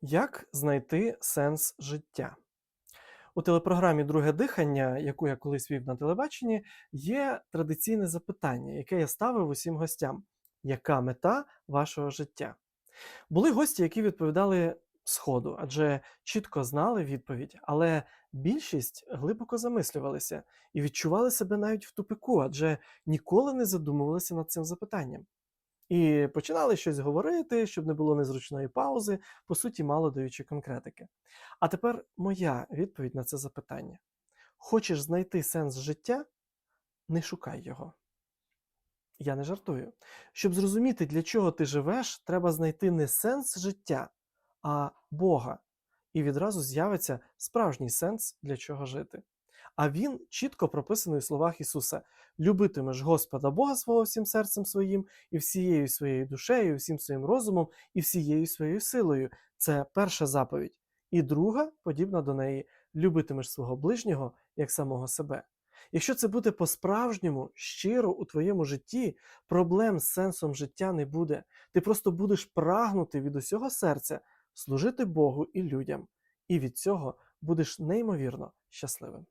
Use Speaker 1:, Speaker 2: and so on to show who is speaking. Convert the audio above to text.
Speaker 1: Як знайти сенс життя? У телепрограмі Друге дихання, яку я колись вів на телебаченні, є традиційне запитання, яке я ставив усім гостям: яка мета вашого життя? Були гості, які відповідали сходу, адже чітко знали відповідь, але більшість глибоко замислювалися і відчували себе навіть в тупику, адже ніколи не задумувалися над цим запитанням. І починали щось говорити, щоб не було незручної паузи, по суті, мало даючи конкретики. А тепер моя відповідь на це запитання: хочеш знайти сенс життя? Не шукай його. Я не жартую. Щоб зрозуміти, для чого ти живеш, треба знайти не сенс життя, а Бога. І відразу з'явиться справжній сенс, для чого жити. А він чітко прописаний у словах Ісуса: любитимеш Господа Бога свого всім серцем своїм, і всією своєю душею, і всім своїм розумом, і всією своєю силою. Це перша заповідь. І друга, подібна до неї, любитимеш свого ближнього як самого себе. Якщо це буде по-справжньому, щиро у твоєму житті, проблем з сенсом життя не буде. Ти просто будеш прагнути від усього серця служити Богу і людям, і від цього будеш неймовірно щасливим.